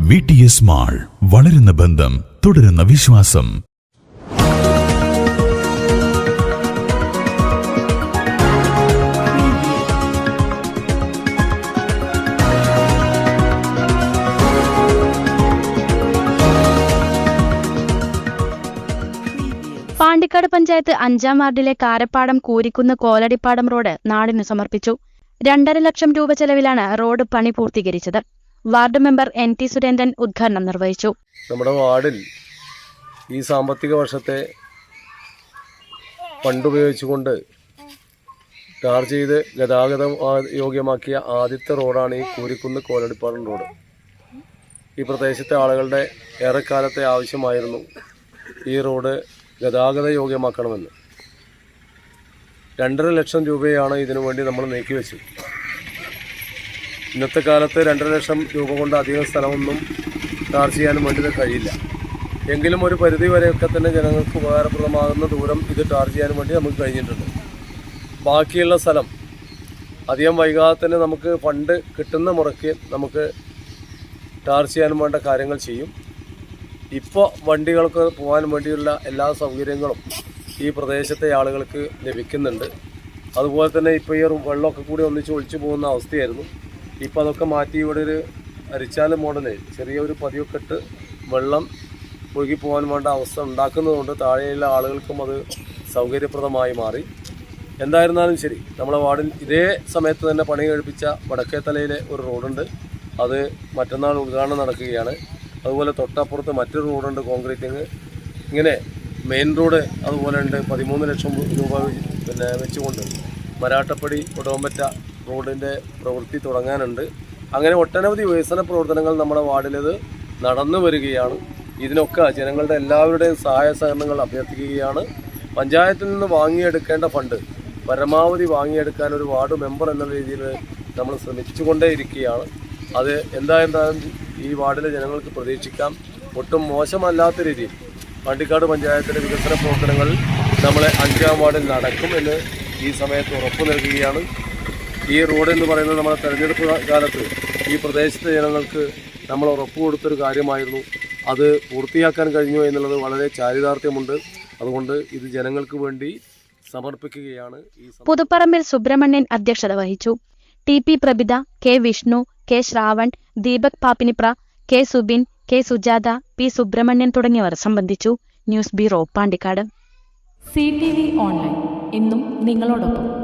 V T S mall വളരുന്ന ബന്ധം തുടരുന്ന വിശ്വാസം. പാണ്ടിക്കാട് പഞ്ചായത്ത് അഞ്ചാം വാർഡിലെ കാരപ്പാടം കൂരിക്കുന്ന് കോലടിപ്പാടം റോഡ് നാടിന് സമർപ്പിച്ചു. രണ്ടര ലക്ഷം രൂപ ചെലവിലാണ് റോഡ് പണി പൂർത്തീകരിച്ചത്. Ward member N T Surendran ഉദ്ഘാടനം നിർവഹിച്ചു. നമ്മുടെ വാർഡിൽ ഈ സാമ്പത്തിക വർഷത്തെ ഫണ്ട് ഉപയോഗിച്ചുകൊണ്ട് ടാർ ചെയ്ത് ഗതാഗതം യോഗ്യമാക്കിയ ആദ്യത്തെ റോഡാണ് ഈ കൂരിക്കുന്ന് കോലടിപ്പാറൻ റോഡ്. ഈ പ്രദേശത്തെ ആളുകളുടെ ഏറെക്കാലത്തെ ആവശ്യമായിരുന്നു ഈ റോഡ് ഗതാഗത യോഗ്യമാക്കണമെന്ന് രണ്ടര ലക്ഷം രൂപയാണ് ഇതിനു വേണ്ടി നമ്മൾ നീക്കിവെച്ചത് ഇന്നത്തെ കാലത്ത് രണ്ടര ലക്ഷം രൂപ കൊണ്ട് അധികം സ്ഥലമൊന്നും ചാർജ് ചെയ്യാനും വേണ്ടി കഴിയില്ല. എങ്കിലും ഒരു പരിധി വരെയൊക്കെ തന്നെ ജനങ്ങൾക്ക് ഉപകാരപ്രദമാകുന്ന ദൂരം ഇത് ചാർജ് ചെയ്യാനും വേണ്ടി നമുക്ക് കഴിഞ്ഞിട്ടുണ്ട്. ബാക്കിയുള്ള സ്ഥലം അധികം വൈകാതെ തന്നെ നമുക്ക് ഫണ്ട് കിട്ടുന്ന മുറയ്ക്ക് നമുക്ക് ചാർജ് ചെയ്യാനും വേണ്ട കാര്യങ്ങൾ ചെയ്യും. ഇപ്പോൾ വണ്ടികൾക്ക് പോകാൻ വേണ്ടിയുള്ള എല്ലാ സൗകര്യങ്ങളും ഈ പ്രദേശത്തെ ആളുകൾക്ക് ലഭിക്കുന്നുണ്ട്. അതുപോലെ തന്നെ ഇപ്പോൾ ഈ വെള്ളമൊക്കെ കൂടി ഒന്നിച്ച് ഒഴിച്ചു പോകുന്ന അവസ്ഥയായിരുന്നു. ഇപ്പോൾ അതൊക്കെ മാറ്റി ഇവിടെ ഒരു അരിച്ചാൽ മോഡൽ ചെറിയൊരു പതിവൊക്കെ ഇട്ട് വെള്ളം ഒഴുകി പോകാൻ വേണ്ട അവസ്ഥ ഉണ്ടാക്കുന്നതുകൊണ്ട് താഴെയുള്ള ആളുകൾക്കും അത് സൗകര്യപ്രദമായി മാറി. എന്തായിരുന്നാലും ശരി നമ്മളെ വാർഡിൽ ഇതേ സമയത്ത് തന്നെ പണി കഴിപ്പിച്ച വടക്കേത്തലയിലെ ഒരു റോഡുണ്ട്. അത് മറ്റന്നാൾ ഉദ്ഘാടനം നടക്കുകയാണ്. അതുപോലെ തൊട്ടപ്പുറത്ത് മറ്റൊരു റോഡുണ്ട് കോൺക്രീറ്റിങ്. ഇങ്ങനെ മെയിൻ റോഡ് അതുപോലെ ഉണ്ട്. പതിമൂന്ന് ലക്ഷം രൂപ പിന്നെ വെച്ചുകൊണ്ട് മരാട്ടപ്പടി ഒടോമ്പറ്റ റോഡിന്റെ പ്രവൃത്തി തുടങ്ങാനുണ്ട്. അങ്ങനെ ഒട്ടനവധി വികസന പ്രവർത്തനങ്ങൾ നമ്മുടെ വാർഡിലത് നടന്നു വരികയാണ്. ഇതിനൊക്കെ ജനങ്ങളുടെ എല്ലാവരുടെയും സഹായ സഹകരണങ്ങൾ അഭ്യർത്ഥിക്കുകയാണ്. പഞ്ചായത്തിൽ നിന്ന് വാങ്ങിയെടുക്കേണ്ട ഫണ്ട് പരമാവധി വാങ്ങിയെടുക്കാൻ ഒരു വാർഡ് മെമ്പർ എന്ന രീതിയിൽ നമ്മൾ ശ്രമിച്ചുകൊണ്ടേയിരിക്കുകയാണ്. അത് എന്തായിരുന്നാലും ഈ വാർഡിലെ ജനങ്ങൾക്ക് പ്രതീക്ഷിക്കാം. ഒട്ടും മോശമല്ലാത്ത രീതിയിൽ പാണ്ടിക്കാട് പഞ്ചായത്തിലെ വികസന പ്രവർത്തനങ്ങൾ നമ്മളെ അഞ്ചാം വാർഡിൽ നടക്കും എന്ന് ഈ സമയത്ത് ഉറപ്പു നൽകുകയാണ്. ഈ റോഡ് എന്ന് പറയുന്നത് നമ്മുടെ തെരഞ്ഞെടുപ്പ് കാലത്ത് ഈ പ്രദേശത്തെ ജനങ്ങൾക്ക് നമ്മൾ ഉറപ്പ് കൊടുത്തൊരു കാര്യമായിരുന്നു. അത് പൂർത്തിയാക്കാൻ കഴിഞ്ഞു എന്നുള്ളത് വളരെ ചാരിതാർത്ഥ്യമുണ്ട്. അതുകൊണ്ട് ഇത് ജനങ്ങൾക്ക് വേണ്ടി സമർപ്പിക്കുകയാണ് പുതുപ്പറമ്പിൽ സുബ്രഹ്മണ്യൻ അധ്യക്ഷത വഹിച്ചു. T P Prabhitha K Vishnu K Shravan Deepak Pappinipra K Subin K Sujatha P Subrahmanyan തുടങ്ങിയവർ സംബന്ധിച്ചു news bureau Pandikkad. C T V online. ഇന്നും നിങ്ങളോടൊപ്പം.